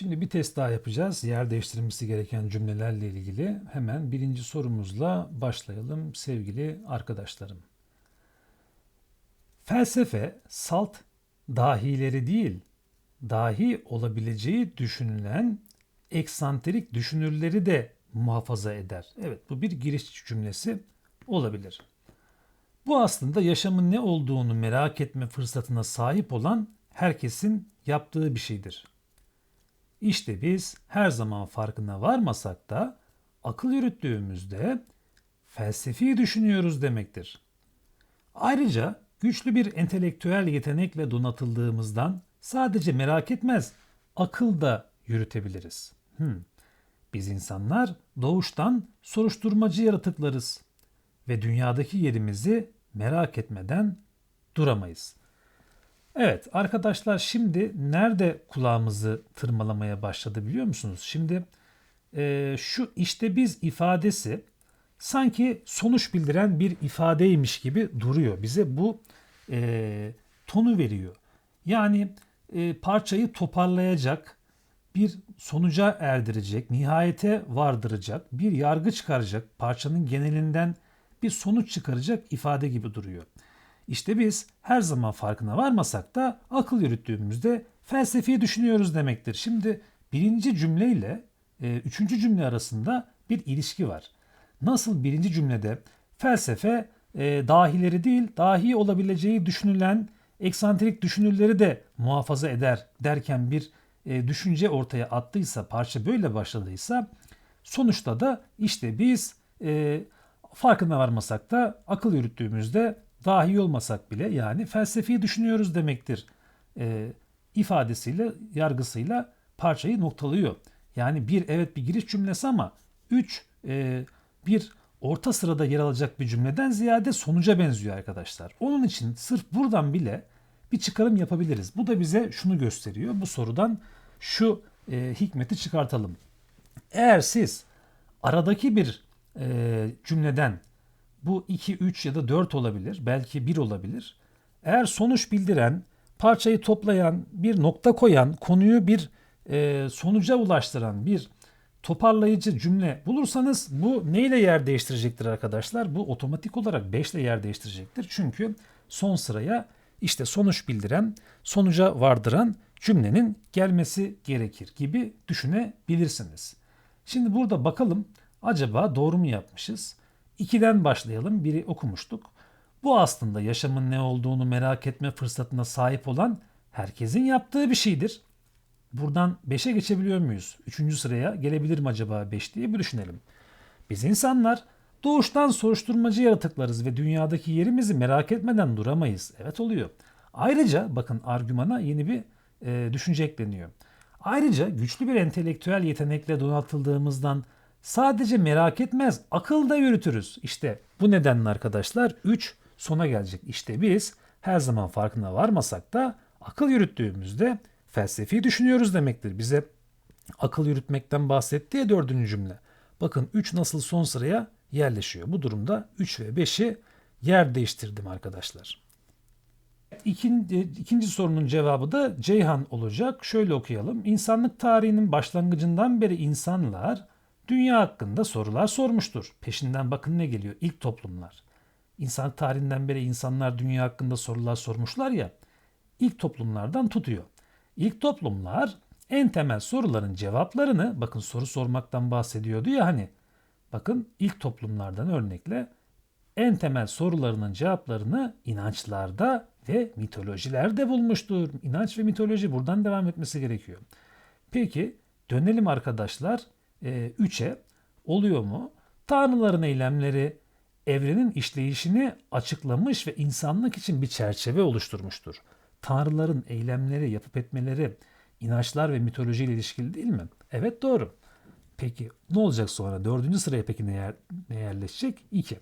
Şimdi bir test daha yapacağız. Yer değiştirilmesi gereken cümlelerle ilgili. Hemen birinci sorumuzla başlayalım sevgili arkadaşlarım. Felsefe salt dahileri değil, dahi olabileceği düşünülen eksantrik düşünürleri de muhafaza eder. Evet bu bir giriş cümlesi olabilir. Bu aslında yaşamın ne olduğunu merak etme fırsatına sahip olan herkesin yaptığı bir şeydir. İşte biz her zaman farkına varmasak da akıl yürüttüğümüzde felsefi düşünüyoruz demektir. Ayrıca güçlü bir entelektüel yetenekle donatıldığımızdan sadece merak etmez, akıl da yürütebiliriz. Hmm. Biz insanlar doğuştan soruşturmacı yaratıklarız ve dünyadaki yerimizi merak etmeden duramayız. Evet arkadaşlar şimdi nerede kulağımızı tırmalamaya başladı biliyor musunuz? Şimdi e, şu işte biz ifadesi sanki sonuç bildiren bir ifadeymiş gibi duruyor. Bize bu e, tonu veriyor. Yani e, parçayı toparlayacak, bir sonuca erdirecek, nihayete vardıracak, bir yargı çıkaracak, parçanın genelinden bir sonuç çıkaracak ifade gibi duruyor. İşte biz her zaman farkına varmasak da akıl yürüttüğümüzde felsefi düşünüyoruz demektir. Şimdi birinci cümleyle e, üçüncü cümle arasında bir ilişki var. Nasıl birinci cümlede felsefe e, dahileri değil dahi olabileceği düşünülen eksantrik düşünürleri de muhafaza eder derken bir e, düşünce ortaya attıysa parça böyle başladıysa sonuçta da işte biz e, farkına varmasak da akıl yürüttüğümüzde dahi olmasak bile yani felsefi düşünüyoruz demektir e, ifadesiyle, yargısıyla parçayı noktalıyor. Yani bir evet bir giriş cümlesi ama üç e, bir orta sırada yer alacak bir cümleden ziyade sonuca benziyor arkadaşlar. Onun için sırf buradan bile bir çıkarım yapabiliriz. Bu da bize şunu gösteriyor. Bu sorudan şu e, hikmeti çıkartalım. Eğer siz aradaki bir e, cümleden bu 2, 3 ya da 4 olabilir. Belki 1 olabilir. Eğer sonuç bildiren, parçayı toplayan, bir nokta koyan, konuyu bir e, sonuca ulaştıran bir toparlayıcı cümle bulursanız bu neyle yer değiştirecektir arkadaşlar? Bu otomatik olarak 5 ile yer değiştirecektir. Çünkü son sıraya işte sonuç bildiren, sonuca vardıran cümlenin gelmesi gerekir gibi düşünebilirsiniz. Şimdi burada bakalım acaba doğru mu yapmışız? 2'den başlayalım. Biri okumuştuk. Bu aslında yaşamın ne olduğunu merak etme fırsatına sahip olan herkesin yaptığı bir şeydir. Buradan 5'e geçebiliyor muyuz? 3. sıraya gelebilir mi acaba 5 diye bir düşünelim. Biz insanlar doğuştan soruşturmacı yaratıklarız ve dünyadaki yerimizi merak etmeden duramayız. Evet oluyor. Ayrıca bakın argümana yeni bir e, düşünce ekleniyor. Ayrıca güçlü bir entelektüel yetenekle donatıldığımızdan Sadece merak etmez, akıl da yürütürüz. İşte bu nedenle arkadaşlar 3 sona gelecek. İşte biz her zaman farkına varmasak da akıl yürüttüğümüzde felsefi düşünüyoruz demektir. Bize akıl yürütmekten bahsetti ya dördüncü cümle. Bakın 3 nasıl son sıraya yerleşiyor. Bu durumda 3 ve 5'i yer değiştirdim arkadaşlar. İkinci, ikinci sorunun cevabı da Ceyhan olacak. Şöyle okuyalım. İnsanlık tarihinin başlangıcından beri insanlar dünya hakkında sorular sormuştur. Peşinden bakın ne geliyor? İlk toplumlar. İnsan tarihinden beri insanlar dünya hakkında sorular sormuşlar ya. İlk toplumlardan tutuyor. İlk toplumlar en temel soruların cevaplarını bakın soru sormaktan bahsediyordu ya hani. Bakın ilk toplumlardan örnekle en temel sorularının cevaplarını inançlarda ve mitolojilerde bulmuştur. İnanç ve mitoloji buradan devam etmesi gerekiyor. Peki dönelim arkadaşlar 3'e oluyor mu? Tanrıların eylemleri evrenin işleyişini açıklamış ve insanlık için bir çerçeve oluşturmuştur. Tanrıların eylemleri, yapıp etmeleri inançlar ve mitoloji ile ilişkili değil mi? Evet doğru. Peki ne olacak sonra? Dördüncü sıraya peki ne, yer, ne yerleşecek? 2.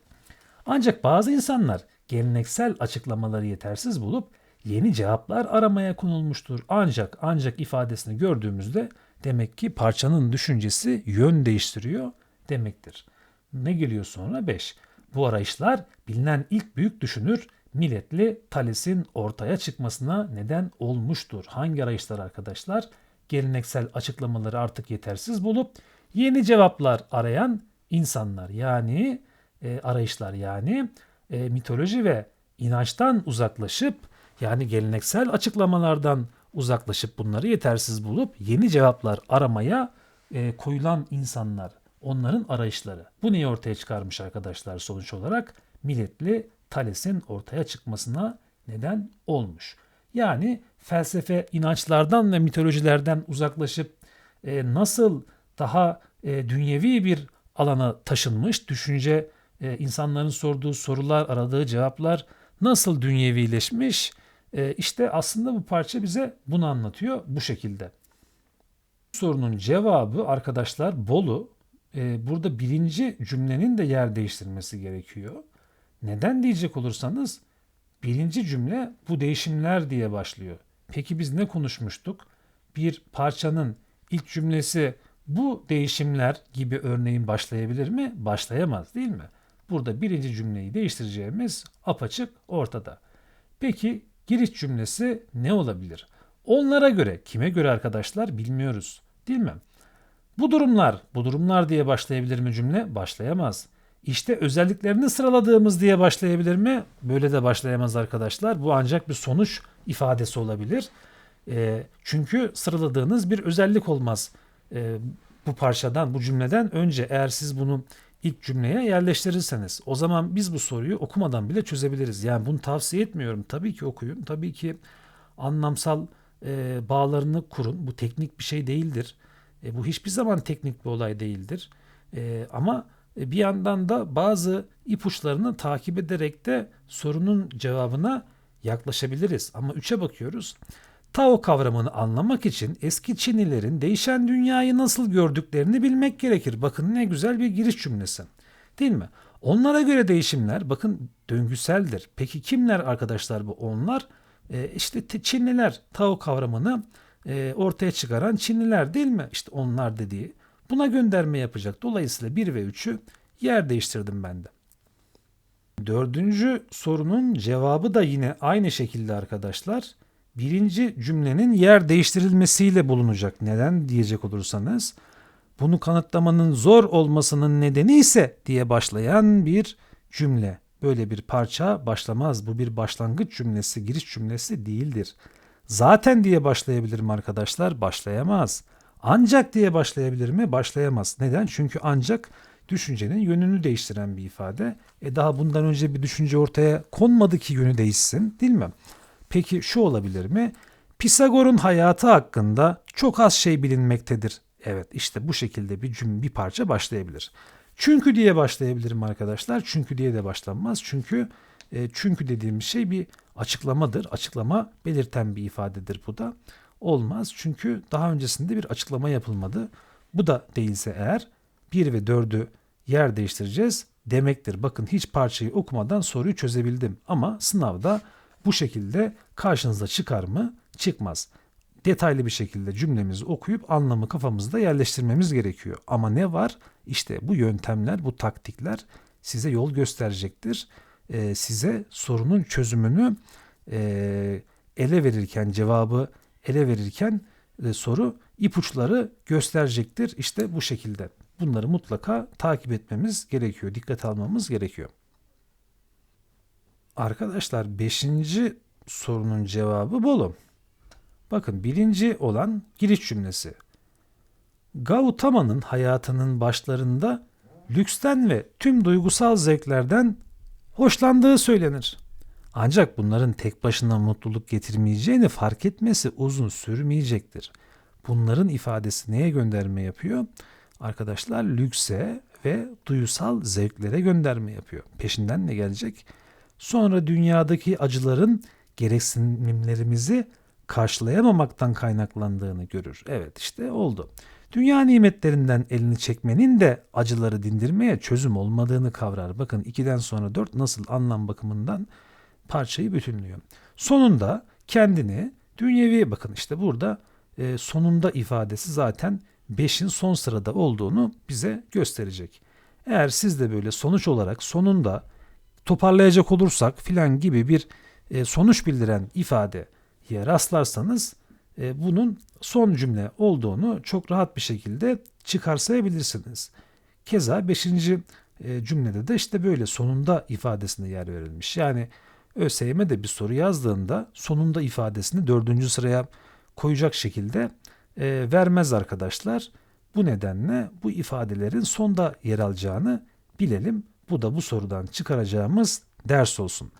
Ancak bazı insanlar geleneksel açıklamaları yetersiz bulup yeni cevaplar aramaya konulmuştur. Ancak ancak ifadesini gördüğümüzde Demek ki parçanın düşüncesi yön değiştiriyor demektir. Ne geliyor sonra? 5. Bu arayışlar bilinen ilk büyük düşünür milletli Thales'in ortaya çıkmasına neden olmuştur. Hangi arayışlar arkadaşlar? geleneksel açıklamaları artık yetersiz bulup yeni cevaplar arayan insanlar yani e, arayışlar yani e, mitoloji ve inançtan uzaklaşıp yani geleneksel açıklamalardan uzaklaşıp bunları yetersiz bulup yeni cevaplar aramaya e, koyulan insanlar, onların arayışları. Bu neyi ortaya çıkarmış arkadaşlar sonuç olarak? Milletli Thales'in ortaya çıkmasına neden olmuş. Yani felsefe inançlardan ve mitolojilerden uzaklaşıp e, nasıl daha e, dünyevi bir alana taşınmış, düşünce e, insanların sorduğu sorular, aradığı cevaplar nasıl dünyevileşmiş? E, işte aslında bu parça bize bunu anlatıyor bu şekilde. Sorunun cevabı arkadaşlar Bolu. E, burada birinci cümlenin de yer değiştirmesi gerekiyor. Neden diyecek olursanız birinci cümle bu değişimler diye başlıyor. Peki biz ne konuşmuştuk? Bir parçanın ilk cümlesi bu değişimler gibi örneğin başlayabilir mi? Başlayamaz değil mi? Burada birinci cümleyi değiştireceğimiz apaçık ortada. Peki giriş cümlesi ne olabilir? Onlara göre, kime göre arkadaşlar bilmiyoruz değil mi? Bu durumlar, bu durumlar diye başlayabilir mi cümle? Başlayamaz. İşte özelliklerini sıraladığımız diye başlayabilir mi? Böyle de başlayamaz arkadaşlar. Bu ancak bir sonuç ifadesi olabilir. E, çünkü sıraladığınız bir özellik olmaz. E, bu parçadan, bu cümleden önce eğer siz bunu ilk cümleye yerleştirirseniz o zaman biz bu soruyu okumadan bile çözebiliriz. Yani bunu tavsiye etmiyorum. Tabii ki okuyun. Tabii ki anlamsal e, bağlarını kurun. Bu teknik bir şey değildir. E, bu hiçbir zaman teknik bir olay değildir. E, ama e, bir yandan da bazı ipuçlarını takip ederek de sorunun cevabına yaklaşabiliriz. Ama üçe bakıyoruz. Tao kavramını anlamak için eski Çinlilerin değişen dünyayı nasıl gördüklerini bilmek gerekir. Bakın ne güzel bir giriş cümlesi. Değil mi? Onlara göre değişimler bakın döngüseldir. Peki kimler arkadaşlar bu onlar? E, işte Çinliler Tao kavramını e, ortaya çıkaran Çinliler değil mi? İşte onlar dediği. Buna gönderme yapacak. Dolayısıyla 1 ve 3'ü yer değiştirdim ben de. Dördüncü sorunun cevabı da yine aynı şekilde arkadaşlar. Birinci cümlenin yer değiştirilmesiyle bulunacak. Neden diyecek olursanız bunu kanıtlamanın zor olmasının nedeni ise diye başlayan bir cümle. Böyle bir parça başlamaz. Bu bir başlangıç cümlesi, giriş cümlesi değildir. Zaten diye başlayabilir mi arkadaşlar? Başlayamaz. Ancak diye başlayabilir mi? Başlayamaz. Neden? Çünkü ancak düşüncenin yönünü değiştiren bir ifade. E daha bundan önce bir düşünce ortaya konmadı ki yönü değişsin değil mi? Peki şu olabilir mi? Pisagor'un hayatı hakkında çok az şey bilinmektedir. Evet işte bu şekilde bir cümle bir parça başlayabilir. Çünkü diye başlayabilirim arkadaşlar. Çünkü diye de başlanmaz. Çünkü e, çünkü dediğimiz şey bir açıklamadır. Açıklama belirten bir ifadedir bu da. Olmaz çünkü daha öncesinde bir açıklama yapılmadı. Bu da değilse eğer 1 ve 4'ü yer değiştireceğiz demektir. Bakın hiç parçayı okumadan soruyu çözebildim ama sınavda bu şekilde karşınıza çıkar mı? Çıkmaz. Detaylı bir şekilde cümlemizi okuyup anlamı kafamızda yerleştirmemiz gerekiyor. Ama ne var? İşte bu yöntemler, bu taktikler size yol gösterecektir. Ee, size sorunun çözümünü e, ele verirken, cevabı ele verirken e, soru ipuçları gösterecektir. İşte bu şekilde. Bunları mutlaka takip etmemiz gerekiyor, dikkat almamız gerekiyor. Arkadaşlar 5. sorunun cevabı Bolu. Bakın birinci olan giriş cümlesi. Gautama'nın hayatının başlarında lüksten ve tüm duygusal zevklerden hoşlandığı söylenir. Ancak bunların tek başına mutluluk getirmeyeceğini fark etmesi uzun sürmeyecektir. Bunların ifadesi neye gönderme yapıyor? Arkadaşlar lükse ve duyusal zevklere gönderme yapıyor. Peşinden ne gelecek? Sonra dünyadaki acıların gereksinimlerimizi karşılayamamaktan kaynaklandığını görür. Evet işte oldu. Dünya nimetlerinden elini çekmenin de acıları dindirmeye çözüm olmadığını kavrar. Bakın 2'den sonra 4 nasıl anlam bakımından parçayı bütünlüyor. Sonunda kendini dünyevi bakın işte burada e, sonunda ifadesi zaten 5'in son sırada olduğunu bize gösterecek. Eğer siz de böyle sonuç olarak sonunda toparlayacak olursak filan gibi bir e, sonuç bildiren ifadeye rastlarsanız e, bunun son cümle olduğunu çok rahat bir şekilde çıkarsayabilirsiniz. Keza 5. cümlede de işte böyle sonunda ifadesine yer verilmiş. Yani ÖSYM de bir soru yazdığında sonunda ifadesini dördüncü sıraya koyacak şekilde e, vermez arkadaşlar. Bu nedenle bu ifadelerin sonda yer alacağını bilelim. Bu da bu sorudan çıkaracağımız ders olsun.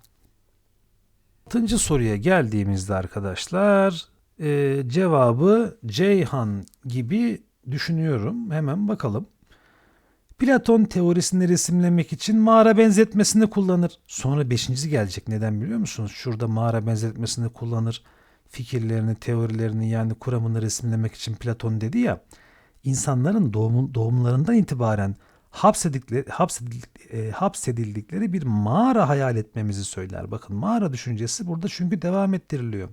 Altıncı soruya geldiğimizde arkadaşlar e, cevabı Ceyhan gibi düşünüyorum. Hemen bakalım. Platon teorisini resimlemek için mağara benzetmesini kullanır. Sonra beşincisi gelecek. Neden biliyor musunuz? Şurada mağara benzetmesini kullanır. Fikirlerini, teorilerini yani kuramını resimlemek için Platon dedi ya. İnsanların doğum, doğumlarından itibaren hapsedildikleri, hapsedildikleri, hapsedildikleri bir mağara hayal etmemizi söyler. Bakın mağara düşüncesi burada çünkü devam ettiriliyor.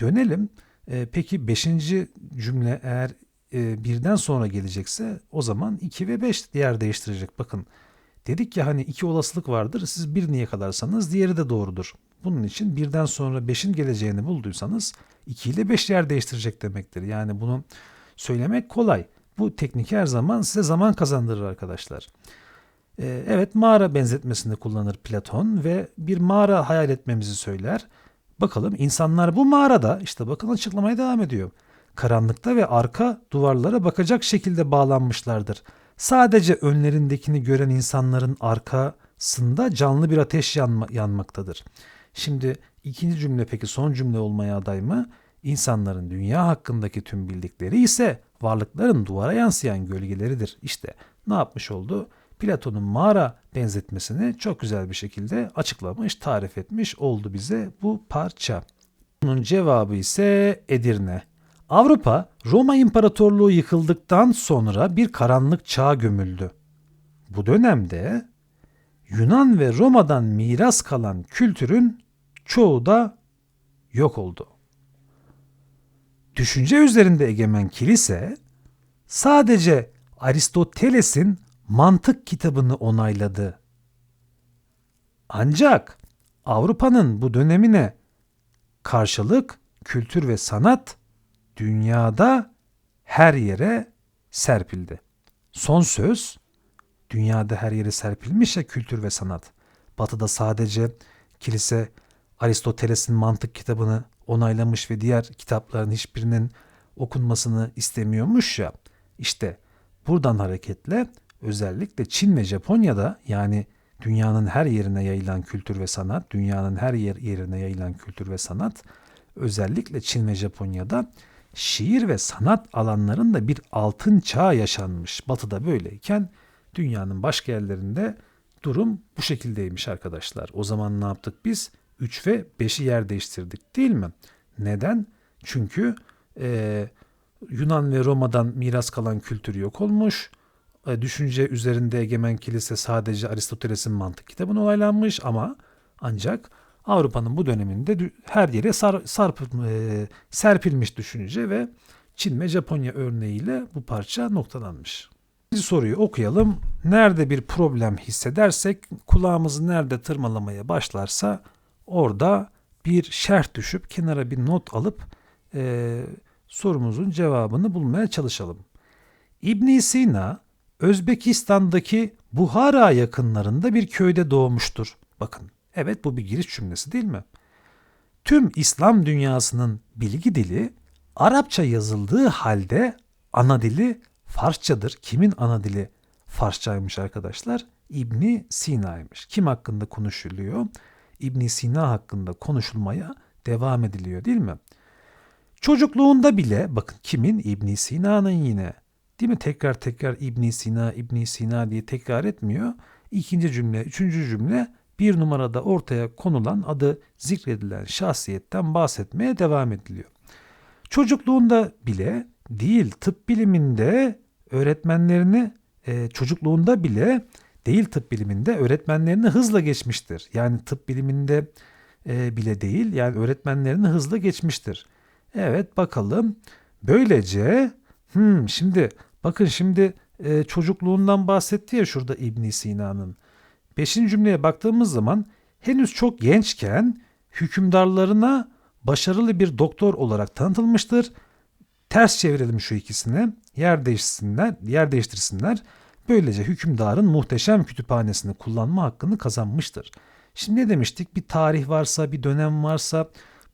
Dönelim. E, peki beşinci cümle eğer e, birden sonra gelecekse o zaman 2 ve 5 yer değiştirecek. Bakın dedik ya hani iki olasılık vardır. Siz birini yakalarsanız diğeri de doğrudur. Bunun için birden sonra 5'in geleceğini bulduysanız 2 ile 5 yer değiştirecek demektir. Yani bunu söylemek kolay. Bu teknik her zaman size zaman kazandırır arkadaşlar. Ee, evet mağara benzetmesini kullanır Platon ve bir mağara hayal etmemizi söyler. Bakalım insanlar bu mağarada işte bakın açıklamaya devam ediyor karanlıkta ve arka duvarlara bakacak şekilde bağlanmışlardır. Sadece önlerindekini gören insanların arkasında canlı bir ateş yanma, yanmaktadır. Şimdi ikinci cümle peki son cümle olmaya aday mı? İnsanların dünya hakkındaki tüm bildikleri ise varlıkların duvara yansıyan gölgeleridir. İşte ne yapmış oldu? Platon'un mağara benzetmesini çok güzel bir şekilde açıklamış, tarif etmiş oldu bize bu parça. Bunun cevabı ise Edirne. Avrupa, Roma İmparatorluğu yıkıldıktan sonra bir karanlık çağa gömüldü. Bu dönemde Yunan ve Roma'dan miras kalan kültürün çoğu da yok oldu. Düşünce üzerinde egemen kilise sadece Aristoteles'in mantık kitabını onayladı. Ancak Avrupa'nın bu dönemine karşılık kültür ve sanat dünyada her yere serpildi. Son söz dünyada her yere serpilmiş ya kültür ve sanat. Batı'da sadece kilise Aristoteles'in mantık kitabını onaylamış ve diğer kitapların hiçbirinin okunmasını istemiyormuş ya. İşte buradan hareketle özellikle Çin ve Japonya'da yani dünyanın her yerine yayılan kültür ve sanat, dünyanın her yer yerine yayılan kültür ve sanat özellikle Çin ve Japonya'da şiir ve sanat alanlarında bir altın çağ yaşanmış. Batı'da böyleyken dünyanın başka yerlerinde durum bu şekildeymiş arkadaşlar. O zaman ne yaptık biz? 3 ve 5'i yer değiştirdik değil mi? Neden? Çünkü e, Yunan ve Roma'dan miras kalan kültür yok olmuş. E, düşünce üzerinde egemen kilise sadece Aristoteles'in mantık kitabına olaylanmış ama ancak Avrupa'nın bu döneminde her yere sar, sarp, e, serpilmiş düşünce ve Çin ve Japonya örneğiyle bu parça noktalanmış. Bir soruyu okuyalım. Nerede bir problem hissedersek kulağımızı nerede tırmalamaya başlarsa orada bir şerh düşüp kenara bir not alıp e, sorumuzun cevabını bulmaya çalışalım. İbn Sina Özbekistan'daki Buhara yakınlarında bir köyde doğmuştur. Bakın Evet bu bir giriş cümlesi değil mi? Tüm İslam dünyasının bilgi dili Arapça yazıldığı halde ana dili Farsçadır. Kimin ana dili Farsçaymış arkadaşlar? İbni Sina'ymış. Kim hakkında konuşuluyor? İbni Sina hakkında konuşulmaya devam ediliyor değil mi? Çocukluğunda bile bakın kimin? İbni Sina'nın yine. Değil mi? Tekrar tekrar İbni Sina, İbni Sina diye tekrar etmiyor. İkinci cümle, üçüncü cümle bir numarada ortaya konulan adı zikredilen şahsiyetten bahsetmeye devam ediliyor. Çocukluğunda bile değil tıp biliminde öğretmenlerini e, çocukluğunda bile değil tıp biliminde öğretmenlerini hızla geçmiştir. Yani tıp biliminde e, bile değil yani öğretmenlerini hızla geçmiştir. Evet bakalım. Böylece hmm, şimdi bakın şimdi e, çocukluğundan bahsetti ya şurada İbn Sina'nın. Beşinci cümleye baktığımız zaman henüz çok gençken hükümdarlarına başarılı bir doktor olarak tanıtılmıştır. Ters çevirelim şu ikisini. Yer değiştirsinler, yer değiştirsinler. Böylece hükümdarın muhteşem kütüphanesini kullanma hakkını kazanmıştır. Şimdi ne demiştik? Bir tarih varsa, bir dönem varsa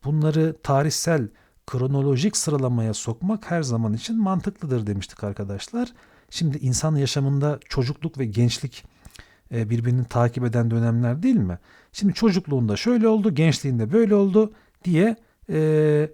bunları tarihsel, kronolojik sıralamaya sokmak her zaman için mantıklıdır demiştik arkadaşlar. Şimdi insan yaşamında çocukluk ve gençlik e, birbirini takip eden dönemler değil mi? Şimdi çocukluğunda şöyle oldu, gençliğinde böyle oldu diye e,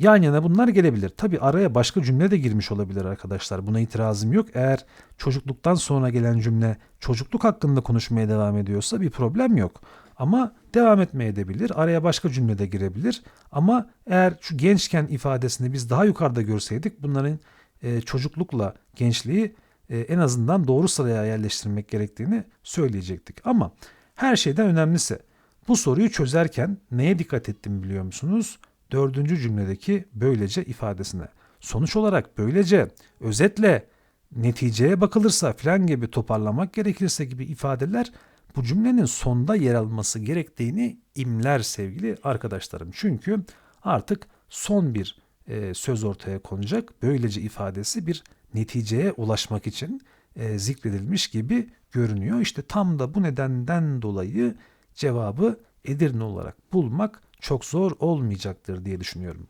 yan yana bunlar gelebilir. Tabi araya başka cümle de girmiş olabilir arkadaşlar. Buna itirazım yok. Eğer çocukluktan sonra gelen cümle çocukluk hakkında konuşmaya devam ediyorsa bir problem yok. Ama devam etmeye edebilir. Araya başka cümle de girebilir. Ama eğer şu gençken ifadesini biz daha yukarıda görseydik bunların e, çocuklukla gençliği e, en azından doğru sıraya yerleştirmek gerektiğini söyleyecektik. Ama her şeyden önemlisi bu soruyu çözerken neye dikkat ettim biliyor musunuz? Dördüncü cümledeki böylece ifadesine. Sonuç olarak böylece, özetle, neticeye bakılırsa filan gibi toparlamak gerekirse gibi ifadeler bu cümlenin sonda yer alması gerektiğini imler sevgili arkadaşlarım. Çünkü artık son bir e, söz ortaya konacak. Böylece ifadesi bir neticeye ulaşmak için e, zikredilmiş gibi görünüyor. İşte tam da bu nedenden dolayı cevabı Edirne olarak bulmak çok zor olmayacaktır diye düşünüyorum.